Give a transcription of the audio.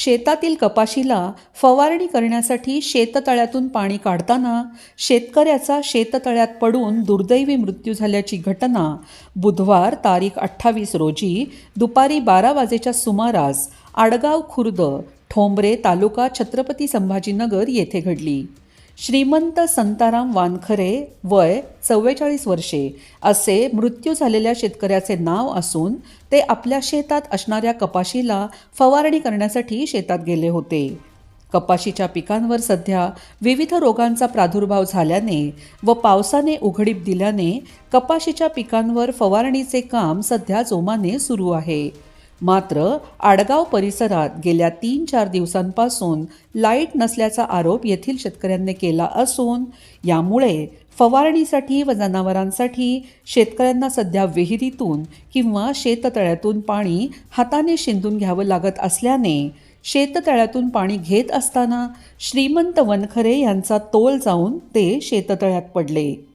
शेतातील कपाशीला फवारणी करण्यासाठी शेततळ्यातून पाणी काढताना शेतकऱ्याचा शेततळ्यात पडून दुर्दैवी मृत्यू झाल्याची घटना बुधवार तारीख अठ्ठावीस रोजी दुपारी बारा वाजेच्या सुमारास आडगाव खुर्द ठोंबरे तालुका छत्रपती संभाजीनगर येथे घडली. श्रीमंत संताराम वानखरे वय चव्वेचाळीस वर्षे. असे मृत्यू झालेल्या शेतकऱ्याचे नाव असून ते आपल्या शेतात असणाऱ्या कपाशीला फवारणी करण्यासाठी शेतात गेले होते. कपाशीच्या पिकांवर सध्या विविध रोगांचा प्रादुर्भाव झाल्याने व पावसाने उघडीप दिल्याने कपाशीच्या पिकांवर फवारणीचे काम सध्या जोमाने सुरू आहे. मात्र आडगाव परिसरात गेल्या तीन चार दिवसांपासून लाइट नसल्याचा आरोप येथील शेतकऱ्यांनी केला असून यामुळे फवारणीसाठी व जनावरांसाठी शेतकऱ्यांना सध्या विहिरीतून किंवा शेततळ्यातून पाणी हाताने शिंदून घ्यावं लागत असल्याने शेततळ्यातून पाणी घेत असताना श्रीमंत वनखरे यांचा तोल जाऊन ते शेततळ्यात पडले.